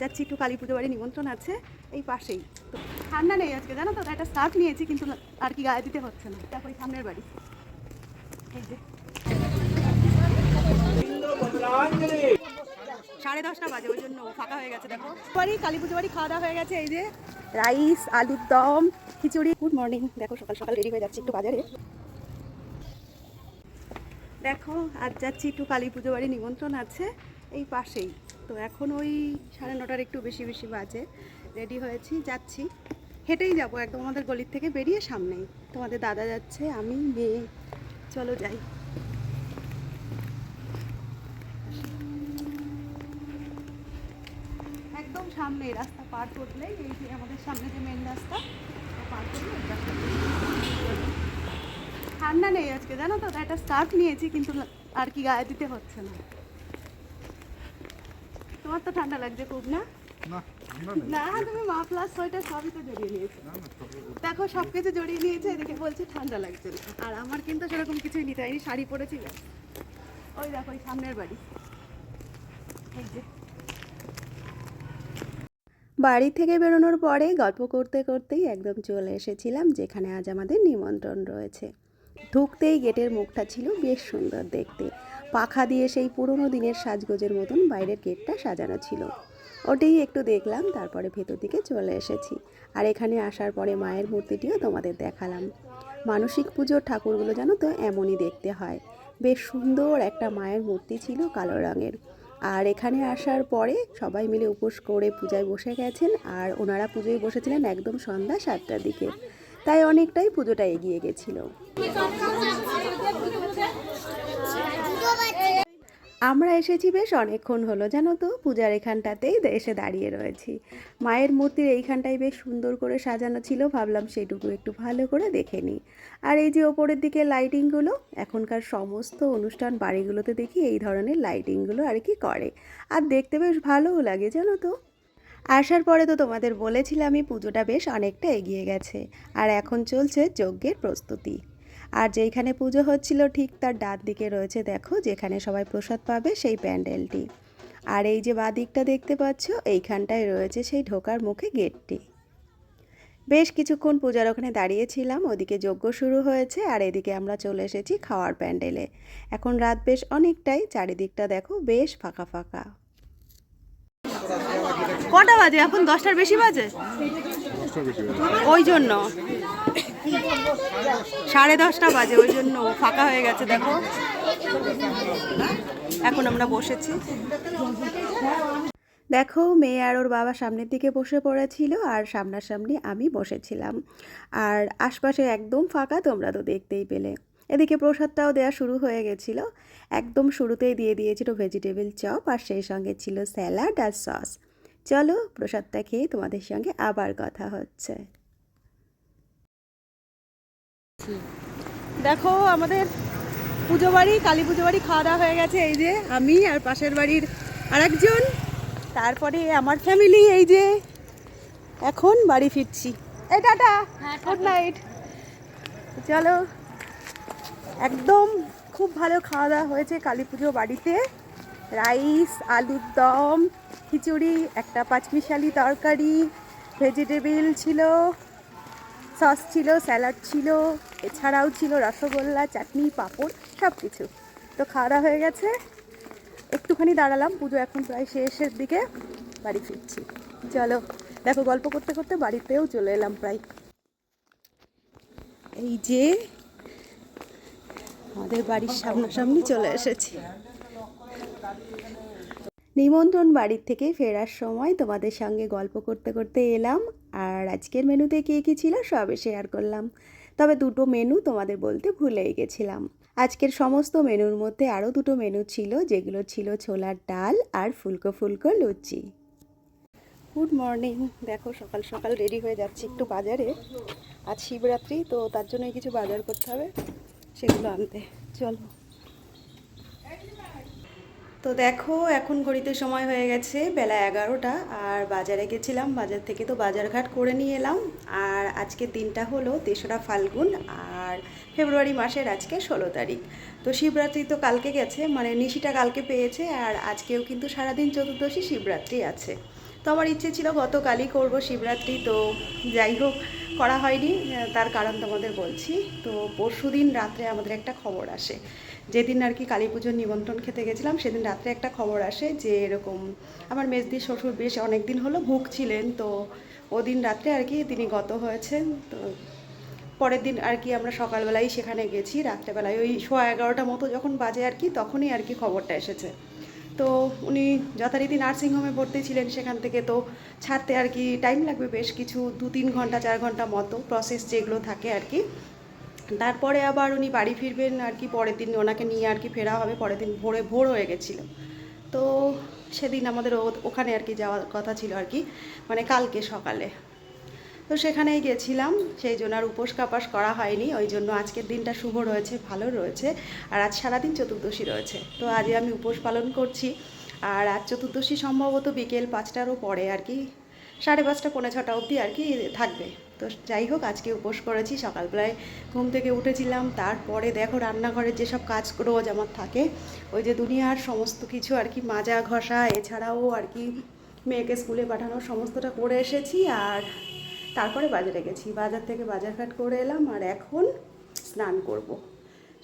যাচ্ছি, একটু কালী পুজো বাড়ি নিমন্ত্রণ আছে, এই পাশেই। তো ঠান্ডা নেই আজকে, জানো তো? একটা স্কার্ফ নিয়েছি, কিন্তু আর কি গায়ে দিতে হচ্ছে না। তারপরে সামনের বাড়ি। এই যে। বাজে, ওই জন্য ফাঁকা হয়ে গেছে, দেখো। বাড়ি, কালী পুজো বাড়ি, খাওয়া দাওয়া হয়ে গেছে, এই যে। রাইস খিচুড়ি। Good morning. দেখো, সকাল সকাল রেডি হয়ে যাচ্ছি একটু বাজারে। দেখো, আজ যাচ্ছি একটু কালী পুজো বাড়ি নিমন্ত্রণ আছে। এই পাশেই। তো এখন ওই সাড়ে নটার একটু বেশি বেশি বাজে। রেডি হয়েছি, যাচ্ছি। হেঁটেই যাব একদম আমাদের গলির থেকে বেরিয়ে সামনেই। তোমাদের দাদা যাচ্ছে, আমি মেয়ে। চলো যাই। একদম সামনে রাস্তা পার করলেই এই যে আমাদের সামনে যে মেন রাস্তা পার করলে ঠান্ডা নেই আজকে, জানো তো? একটা স্কার্ফ নিয়েছি, কিন্তু আর কি গায়ে দিতে হচ্ছে না। তোমার তো ঠান্ডা লাগছে খুব না? না ঠান্ডা নেই। না তুমি মাফলার সোয়েটার সবই তো জড়িয়ে নিয়েছো। না, না, সবই- দেখো সব কিছু জড়িয়ে নিয়েছে এদিকে বলছে ঠান্ডা লাগছে আর আমার কিন্তু সেরকম কিছুই নিতে হয়নি শাড়ি পরেছি ওই দেখো ওই সামনের বাড়ি। এই যে। বাড়ি থেকে বেরোনোর পরে গল্প করতে করতেই একদম চলে এসেছিলাম যেখানে আজ আমাদের নিমন্ত্রণ রয়েছে। ঢুকতেই গেটের মুখটা ছিল বেশ সুন্দর দেখতে। পাখা দিয়ে সেই পুরনো দিনের সাজগোজের মতন বাইরের গেটটা সাজানো ছিল। ওটাই একটু দেখলাম, তারপরে ভেতর দিকে চলে এসেছি। আর এখানে আসার পরে মায়ের মূর্তিটিও তোমাদের দেখালাম। মানসিক পুজোর ঠাকুরগুলো জানো তো এমনই দেখতে হয়। বেশ সুন্দর একটা মায়ের মূর্তি ছিল কালো রঙের। আর এখানে আসার পরে সবাই মিলে উপোস করে পূজায় বসে গেছেন আর ওনারা পুজোয় বসেছিলেন একদম সন্ধ্যা সাতটার দিকে। তাই অনেকটাই পুজোটা এগিয়ে গেছিল। আমরা এসেছি বেশ অনেকক্ষণ হলো, জানো তো? পূজার এখানটাতেই এসে দাঁড়িয়ে রয়েছি। মায়ের মূর্তির এইখানটাই বেশ সুন্দর করে সাজানো ছিল, ভাবলাম সেটুকু একটু ভালো করে দেখে নিই। আর এই যে ওপরের দিকে লাইটিংগুলো এখনকার সমস্ত অনুষ্ঠান বাড়িগুলোতে দেখি এই ধরনের লাইটিংগুলো আর কি করে। আর দেখতে বেশ ভালোও লাগে, জানো তো? আসার পরে তো তোমাদের বলেছিলামই পুজোটা বেশ অনেকটা এগিয়ে গেছে। আর এখন চলছে যজ্ঞের প্রস্তুতি। আর যেইখানে পুজো হচ্ছিল ঠিক তার ডান দিকে রয়েছে দেখো যেখানে সবাই প্রসাদ পাবে সেই প্যান্ডেলটি। আর এই যে বা দিকটা দেখতে পাচ্ছ এইখানটায় রয়েছে সেই ঢোকার মুখে গেটটি। বেশ কিছুক্ষণ পূজার ওখানে দাঁড়িয়েছিলাম ওদিকে যজ্ঞ শুরু হয়েছে আর এদিকে আমরা চলে এসেছি খাওয়ার প্যান্ডেলে। এখন রাত বেশ অনেকটাই চারিদিকটা দেখো বেশ ফাঁকা ফাঁকা। কটা বাজে? এখন দশটার বেশি বাজে। ওই জন্য। সাড়ে দশটা বাজে, ওই জন্য ফাঁকা হয়ে গেছে, দেখো। এখন আমরা বসেছি। দেখো, মেয়ে আর ওর বাবা সামনের দিকে বসে পড়েছিল, আর সামনাসামনি আমি বসেছিলাম। আর আশপাশে একদম ফাঁকা, তোমরা তো দেখতেই পেলে। এদিকে প্রসাদটাও দেওয়া শুরু হয়ে গেছিল। একদম শুরুতেই দিয়ে দিয়েছিল ভেজিটেবল চপ, আর সেই সঙ্গে ছিল স্যালাড আর সস। চলো, প্রসাদটা খেয়ে তোমাদের সঙ্গে আবার কথা হচ্ছে। দেখো আমাদের পুজো বাড়ি কালী পুজো বাড়ি খাওয়া দাওয়া হয়ে গেছে। এই যে আমি আর পাশের বাড়ির আরেকজন তারপরে আমার ফ্যামিলি এই যে এখন বাড়ি ফিরছি। এই টাটা গুড নাইট চলো একদম খুব ভালো খাওয়া দাওয়া হয়েছে কালী পুজো বাড়িতে। রাইস আলুর দম খিচুড়ি একটা পাঁচমিশালি তরকারি ভেজিটেবিল ছিল সস ছিল স্যালাড ছিল। এছাড়াও ছিল রসগোল্লা, চাটনি, পাঁপড় সব কিছু তো খাওয়া দাওয়া হয়ে গেছে। একটুখানি দাঁড়ালাম, পুজো এখন প্রায় শেষের দিকে, বাড়ি ফিরছি। চলো, দেখো, গল্প করতে করতে বাড়িতেও চলে এলাম প্রায়। এই যে আমাদের বাড়ির সামনাসামনি চলে এসেছি। নিমন্ত্রণ বাড়ির থেকে ফেরার সময় তোমাদের সঙ্গে গল্প করতে করতে এলাম, আর আজকের মেনুতে কী কী ছিল সবে শেয়ার করলাম। তবে দুটো মেনু তোমাদের বলতে ভুলেই গেছিলাম। আজকের সমস্ত মেনুর মধ্যে আরও দুটো মেনু ছিল, যেগুলো ছিল ছোলার ডাল আর ফুলকো ফুলকো লুচি। গুড মর্নিং দেখো, সকাল সকাল রেডি হয়ে যাচ্ছি একটু বাজারে। আজ শিবরাত্রি, তো তার জন্যই কিছু বাজার করতে হবে, সেগুলো আনতে। চলো। তো দেখো, এখন ঘড়িতে সময় হয়ে গেছে বেলা এগারোটা, আর বাজারে গেছিলাম, বাজার থেকে তো বাজারঘাট করে নিয়ে এলাম। আর আজকের দিনটা হলো তেসরা ফাল্গুন, আর ফেব্রুয়ারি মাসের আজকে ষোলো তারিখ। তো শিবরাত্রি তো কালকে গেছে মানে নিশিটা কালকে পেয়েছে, আর আজকেও কিন্তু সারাদিন চতুর্দশী শিবরাত্রি আছে। তো আমার ইচ্ছে ছিল গতকালই করব শিবরাত্রি, তো যাই হোক, করা হয়নি, তার কারণ তোমাদের বলছি। তো পরশু দিন রাত্রে আমাদের একটা খবর আসে। যেদিন আর কি কালী পুজোর নিমন্ত্রণ খেতে গেছিলাম, সেদিন রাত্রে একটা খবর আসে যে এরকম আমার মেজদির শ্বশুর বেশ অনেক দিন হলো ভুগছিলেন তো ওদিন রাত্রে আর কি তিনি গত হয়েছেন, তো পরের দিন আর কি আমরা সকালবেলায় সেখানে গেছি, রাত্রেবেলায় ওই সোয়া এগারোটা মতো যখন বাজে আর কি, তখনই আর কি খবরটা এসেছে। তো উনি যথারীতি নার্সিংহোমে ভর্তি ছিলেন সেখান থেকে, তো ছাড়তে আর কি টাইম লাগবে বেশ কিছু দু তিন ঘণ্টা, চার ঘণ্টা মতো প্রসেস যেগুলো থাকে আর কি। তারপরে আবার উনি বাড়ি ফিরবেন আর কি, পরের দিন ওনাকে নিয়ে আর কি ফেরা হবে, পরের দিন ভোরে, ভোর হয়ে গেছিল। তো সেদিন আমাদের ওখানে আর কি যাওয়ার কথা ছিল আর কি মানে কালকে সকালে। তো সেখানেই গেছিলাম, সেই জন্য আর উপোস কাপাস করা হয়নি, ওই জন্য আজকের দিনটা শুভ রয়েছে, ভালো রয়েছে, আর আজ সারাদিন চতুর্দশী রয়েছে। তো আজ আমি উপোস পালন করছি, আর আজ চতুর্দশী সম্ভবত বিকেল পাঁচটারও পরে আর কি, সাড়ে পাঁচটা, পৌনে ছটা অবধি আর কি থাকবে। তো যাই হোক, আজকে উপোস করেছি, সকালবেলায় ঘুম থেকে উঠেছিলাম তারপরে দেখো রান্নাঘরের যেসব কাজ রোজ আমার থাকে, ওই যে দুনিয়ার সমস্ত কিছু আর কি, মাজা ঘষা, এছাড়াও আর কি, মেয়েকে স্কুলে পাঠানোর সমস্তটা করে এসেছি আর তারপরে বাজারে গেছি বাজার থেকে বাজার বাজারঘাট করে এলাম আর এখন স্নান করব।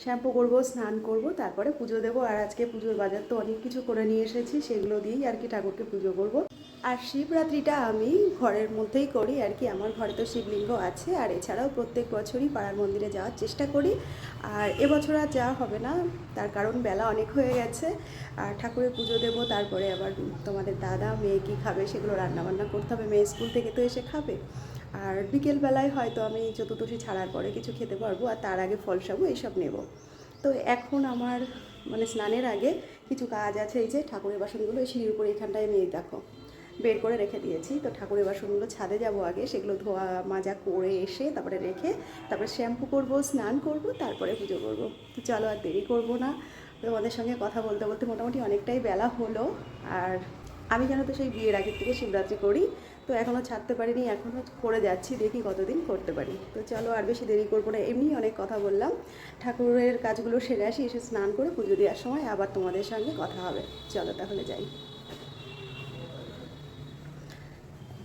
শ্যাম্পু করব, স্নান করব, তারপরে পুজো দেবো আর আজকে পুজোর বাজার তো অনেক কিছু করে নিয়ে এসেছি, সেগুলো দিয়েই আর কি ঠাকুরকে পুজো করব। আর শিবরাত্রিটা আমি ঘরের মধ্যেই করি আর কি। আমার ঘরে তো শিবলিঙ্গ আছে আর এছাড়াও প্রত্যেক বছরই পাড়ার মন্দিরে যাওয়ার চেষ্টা করি। আর এবছর আর যাওয়া হবে না, তার কারণ বেলা অনেক হয়ে গেছে। আর ঠাকুরের পুজো দেবো, তারপরে আবার তোমাদের দাদা, মেয়ে কী খাবে সেগুলো রান্নাবান্না করতে হবে। মেয়ে স্কুল থেকে তো এসে খাবে। আর বিকেলবেলায় হয়তো আমি চতুর্দশী ছাড়ার পরে কিছু খেতে পারব আর তার আগে ফল সাবু এইসব নেব। তো এখন আমার মানে স্নানের আগে কিছু কাজ আছে, এই যে ঠাকুরের বাসনগুলো এই সিঁড়ির উপরে এখানটায় নিয়ে দেখো। বের করে রেখে দিয়েছি। তো ঠাকুরের বাসনগুলো ছাদে যাব আগে, সেগুলো ধোয়া মাজা করে এসে তারপরে রেখে তারপরে শ্যাম্পু করব, স্নান করব, তারপরে পুজো করব। তো চলো আর দেরি করব না। তোমাদের সঙ্গে কথা বলতে বলতে মোটামুটি অনেকটাই বেলা হলো। আর আমি জানো তো সেই বিয়ের আগের থেকে শিবরাত্রি করি, তো এখনও ছাড়তে পারিনি এখনও করে যাচ্ছি, দেখি কতদিন করতে পারি। তো চলো আর বেশি দেরি করব না, এমনি অনেক কথা বললাম। ঠাকুরের কাজগুলো সেরে আসি, এসে স্নান করে পুজো দেওয়ার সময় আবার তোমাদের সঙ্গে কথা হবে। চলো তাহলে যাই।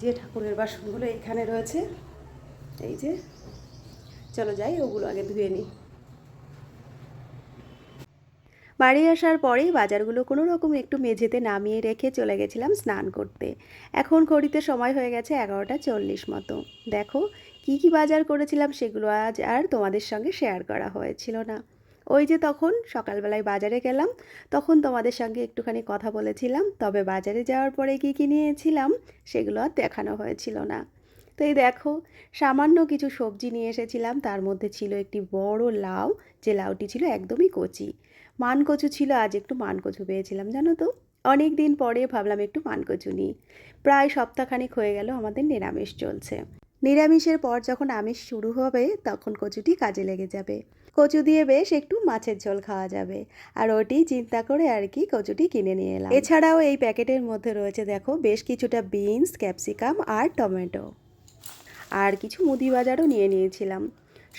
যে ঠাকুরের বাসনগুলো এখানে রয়েছে, এই যে, চলো যাই, ওগুলো আগে ধুয়ে নিই। বাড়ি আসার পরেই বাজারগুলো কোনো রকম একটু মেঝেতে নামিয়ে রেখে চলে গেছিলাম স্নান করতে। এখন ঘড়িতে সময় হয়ে গেছে এগারোটা চল্লিশ মতো। দেখো, কি কি বাজার করেছিলাম সেগুলো আজ আর তোমাদের সঙ্গে শেয়ার করা হয়েছিল না। ওই যে তখন সকালবেলায় বাজারে গেলাম, তখন তোমাদের সঙ্গে একটুখানি কথা বলেছিলাম, তবে বাজারে যাওয়ার পরে কী কী নিয়েছিলাম সেগুলো আর দেখানো হয়েছিল না। তো এই দেখো, সামান্য কিছু সবজি নিয়ে এসেছিলাম, তার মধ্যে ছিল একটি বড় লাউ, যে লাউটি ছিল একদমই কচি। মানকচু ছিল, আজ একটু মানকচু পেয়েছিলাম, জানো তো? অনেক দিন পরে ভাবলাম একটু মানকচু নিই। প্রায় সপ্তাহখানিক হয়ে গেল, আমাদের নিরামিষ চলছে। নিরামিষের পর যখন আমিষ শুরু হবে, তখন কচুটি কাজে লেগে যাবে। কচু দিয়ে বেশ একটু মাছের ঝোল খাওয়া যাবে। আর ওটি চিন্তা করে আর কি কচুটি কিনে নিয়ে এলাম। এছাড়াও এই প্যাকেটের মধ্যে রয়েছে দেখো বেশ কিছুটা বিনস, ক্যাপসিকাম আর টমেটো। আর কিছু মুদি বাজারও নিয়ে নিয়েছিলাম।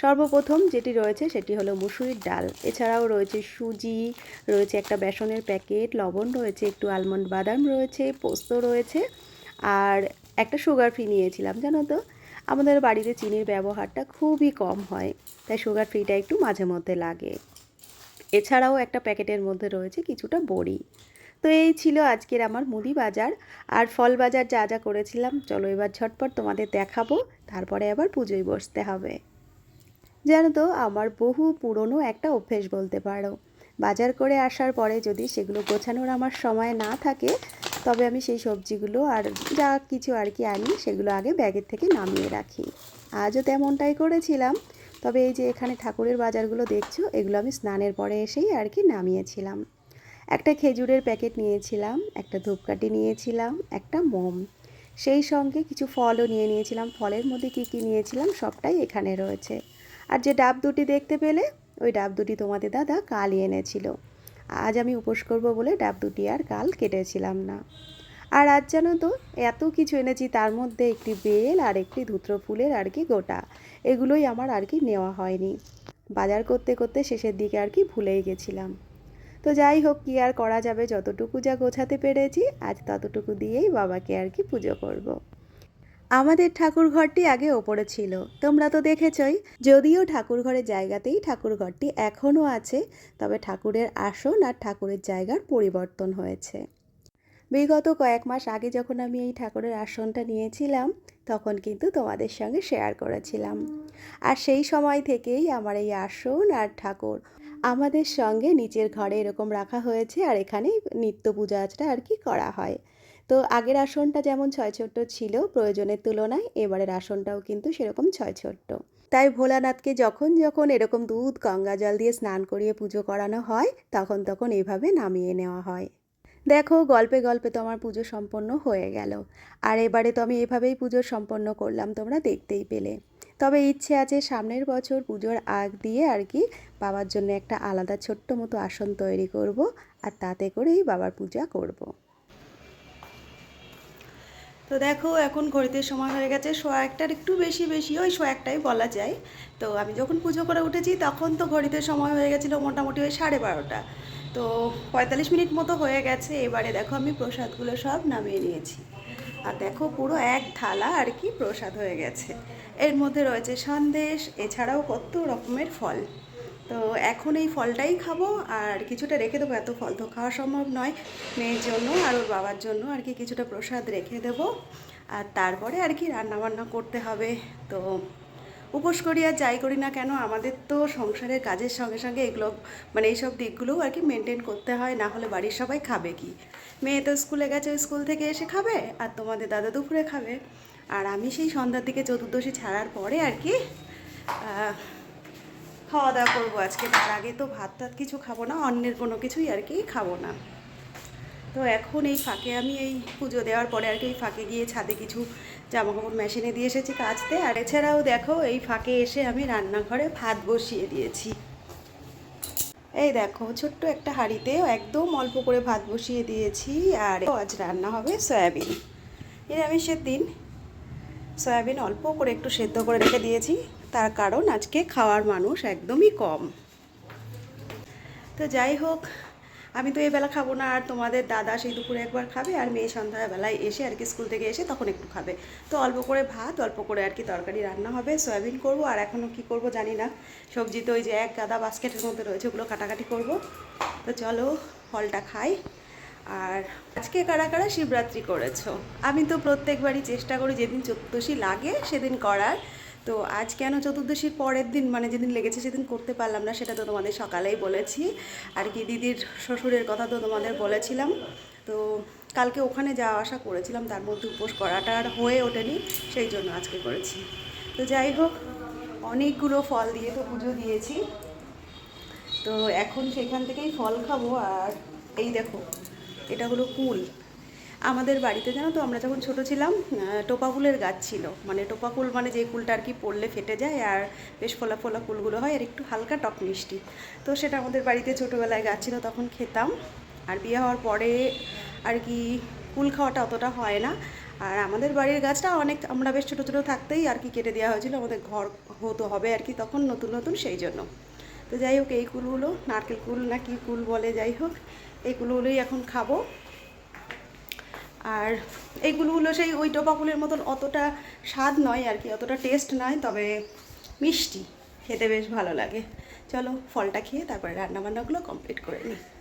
সর্বপ্রথম যেটি রয়েছে সেটি হলো মুসুরির ডাল। এছাড়াও রয়েছে সুজি, রয়েছে একটা বেসনের প্যাকেট, লবণ রয়েছে, একটু আলমন্ড বাদাম রয়েছে, পোস্ত রয়েছে, আর একটা সুগার ফ্রি নিয়েছিলাম, জানো তো? আমাদের বাড়িতে চিনির ব্যবহারটা খুবই কম হয়, তাই সুগার ফ্রিটা একটু মাঝে মধ্যে লাগে। এছাড়াও একটা প্যাকেটের মধ্যে রয়েছে কিছুটা বড়ি। তো এই ছিল আজকের আমার মুদি বাজার। আর ফল বাজার যা যা করেছিলাম, চলো এবার ঝটপট তোমাদের দেখাবো, তারপরে আবার পুজোয় বসতে হবে। জানো তো, আমার বহু পুরনো একটা অভ্যেস বলতে পারো। বাজার করে আসার পরে যদি সেগুলো গোছানোর আমার সময় না থাকে, তবে আমি সেই সবজিগুলো আর যা কিছু আর কি আনি সেগুলো আগে ব্যাগের থেকে নামিয়ে রাখি। আজও তেমনটাই করেছিলাম, তবে এই যে এখানে ঠাকুরের বাজারগুলো দেখছ, এগুলো আমি স্নানের পরে এসেই আর কি নামিয়েছিলাম। একটা খেজুরের প্যাকেট নিয়েছিলাম, একটা ধূপকাঠি নিয়েছিলাম, একটা মোম। সেই সঙ্গে কিছু ফলও নিয়ে নিয়েছিলাম। ফলের মধ্যে কী কী নিয়েছিলাম সবটাই এখানে রয়েছে। আর যে ডাব দুটি দেখতে পেলে ওই ডাব দুটি তোমাদের দাদা কালই এনেছিল। আজ আমি উপোস করব বলে ডাব দুটি আর কাল কেটেছিলাম না। আর আজ জানো তো, এত কিছু এনেছি তার মধ্যে একটি বেল আর একটি ধুত্র ফুলের আর কি গোটা। এগুলোই আমার আর কি নেওয়া হয়নি। বাজার করতে করতে শেষের দিকে আর কি ভুলেই গেছিলাম। তো যাই হোক, কি আর করা যাবে, যতটুকু যা গোছাতে পেরেছি, আজ ততটুকু দিয়েই বাবাকে আর কি পুজো করব। আমাদের ঠাকুর ঘরটি আগে ওপরে ছিল। তোমরা তো দেখেছই, যদিও ঠাকুর ঘরের জায়গাতেই ঠাকুর ঘরটি এখনও আছে, তবে ঠাকুরের আসন আর ঠাকুরের জায়গার পরিবর্তন হয়েছে। বিগত কয়েক মাস আগে যখন আমি এই ঠাকুরের আসনটা নিয়েছিলাম, তখন কিন্তু তোমাদের সঙ্গে শেয়ার করেছিলাম। আর সেই সময় থেকেই আমার এই আসন আর ঠাকুর আমাদের সঙ্গে নিচের ঘরে এরকম রাখা হয়েছে আর এখানে নিত্য পূজা আচরা আর কি করা হয়। তো আগের আসনটা যেমন ছয় ছোট্ট ছিল প্রয়োজনের তুলনায়, এবারের আসনটাও কিন্তু সেরকম ছয় ছোট্ট তাই ভোলানাথকে যখন যখন এরকম দুধ, গঙ্গা জল দিয়ে স্নান করিয়ে পুজো করানো হয়, তখন তখন এভাবে নামিয়ে নেওয়া হয়। দেখো, গল্পে গল্পে তো আমার পুজো সম্পন্ন হয়ে গেল। আর এবারে তো আমি এভাবেই পুজো সম্পন্ন করলাম তোমরা দেখতেই পেলে। তবে ইচ্ছে আছে সামনের বছর পুজোর আগ দিয়ে আর কি বাবার জন্য একটা আলাদা ছোট্ট মতো আসন তৈরি করব আর তাতে করেই বাবার পূজা করব। তো দেখো, এখন ঘড়িতে সময় হয়ে গেছে সোয়া একটার একটু বেশি বেশি, ওই সোয়া একটাই বলা যায়। তো আমি যখন পুজো করে উঠেছি তখন তো ঘড়িতে সময় হয়ে গেছিল মোটামুটি ওই সাড়ে বারোটা। তো পঁয়তাল্লিশ মিনিট মতো হয়ে গেছে, এবারে দেখো আমি প্রসাদগুলো সব নামিয়ে নিয়েছি। আর দেখো পুরো এক থালা আর কি প্রসাদ হয়ে গেছে। এর মধ্যে রয়েছে সন্দেশ, এছাড়াও কত রকমের ফল। তো এখন এই ফলটাই খাব আর কিছুটা রেখে দেবো, এত ফল তো খাওয়া সম্ভব নয়। মেয়ের জন্য আর ওর বাবার জন্য আর কি কিছুটা প্রসাদ রেখে দেবো। আর তারপরে আর কি রান্না বান্না করতে হবে। তো উপোস করি আর যাই করি না কেন, আমাদের তো সংসারের কাজের সঙ্গে সঙ্গে এগুলো মানে এইসব দিকগুলোও আর কি মেনটেন করতে হয়, না হলে বাড়ির সবাই খাবে কি? মেয়ে তো স্কুলে গেছে, স্কুল থেকে এসে খাবে, আর তোমাদের দাদা দুপুরে খাবে। আর আমি সেই সন্ধ্যার দিকে চতুর্দশী ছাড়ার পরে আর কি খাওয়া দাওয়া করব আজকে। তার আগে তো ভাত টাত কিছু খাব না, অন্যের কোনো কিছুই আর কি খাব না। তো এখন এই ফাঁকে আমি এই পুজো দেওয়ার পরে আর কি এই ফাঁকে গিয়ে ছাদে কিছু জামা কাপড় মেশিনে দিয়ে এসেছি কাচতে। আর এছাড়াও দেখো, এই ফাঁকে এসে আমি রান্নাঘরে ভাত বসিয়ে দিয়েছি। এই দেখো, ছোট্ট একটা হাঁড়িতে একদম অল্প করে ভাত বসিয়ে দিয়েছি। আর আজ রান্না হবে সয়াবিন। নিরামিষের দিন। সয়াবিন অল্প করে একটু সেদ্ধ করে রেখে দিয়েছি। তার কারণ আজকে খাওয়ার মানুষ একদমই কম। তো যাই হোক আমি তো এবেলা খাব না, আর তোমাদের দাদা সেই দুপুরে একবার খাবে, আর মেয়ে সন্ধ্যাবেলায় এসে আর কি স্কুল থেকে এসে তখন একটু খাবে। তো অল্প করে ভাত, অল্প করে আর কি তরকারি রান্না হবে, সয়াবিন করব, আর এখনও কি করব জানি না। সবজি তো ওই যে এক গাদা বাস্কেটের মধ্যে রয়েছে, ওগুলো কাটাকাটি করব। তো চলো ফলটা খাই। আর আজকে কারা কারা শিবরাত্রি করেছ? আমি তো প্রত্যেকবারই চেষ্টা করি, যেদিন চতুর্দশী লাগে সেদিন করার। তো আজ কেন চতুর্দশীর পরের দিন মানে যেদিন লেগেছে সেদিন করতে পারলাম না, সেটা তো তোমাদের সকালেই বলেছি। আর কি দিদির শ্বশুরের কথা তো তোমাদের বলেছিলাম। তো কালকে ওখানে যাওয়া আসা করেছিলাম, তার মধ্যে উপোস করাটা আর হয়ে ওঠেনি, সেই জন্য আজকে করেছি। তো যাই হোক, অনেকগুলো ফল দিয়ে তো পুজো দিয়েছি। তো এখন সেখান থেকেই ফল খাব, আর এই দেখো, এটা হলো কুল। আমাদের বাড়িতে জানো তো, আমরা যখন ছোট ছিলাম টোপা কুলের গাছ ছিল। মানে টোপা কুল মানে যে কুলটা আর কি পড়লে ফেটে যায় আর বেশ ফোলা ফোলা কুলগুলো হয়, আর একটু হালকা টক মিষ্টি। তো সেটা আমাদের বাড়িতে ছোটোবেলায় গাছ ছিল, তখন খেতাম। আর বিয়ে হওয়ার পরে আর কি কুল খাওয়াটা অতটা হয় না। আর আমাদের বাড়ির গাছটা অনেক, আমরা বেশ ছোটো ছোটো থাকতেই আর কি কেটে দেওয়া হয়েছিল, আমাদের ঘর হতো হবে আর কি তখন নতুন নতুন সেই জন্য। তো যাই হোক, এই কুলগুলো, নারকেল কুল না কি কুল বলে যাই হোক, এই কুলগুলোই এখন খাব। আর এইগুলো হলো সেই ওই টোপা মতন অতটা স্বাদ নয় আর কি, অতটা টেস্ট নয়, তবে মিষ্টি, খেতে বেশ ভালো লাগে। চলো ফলটা খেয়ে তারপরে রান্নাবান্নাগুলো কমপ্লিট করে নিই।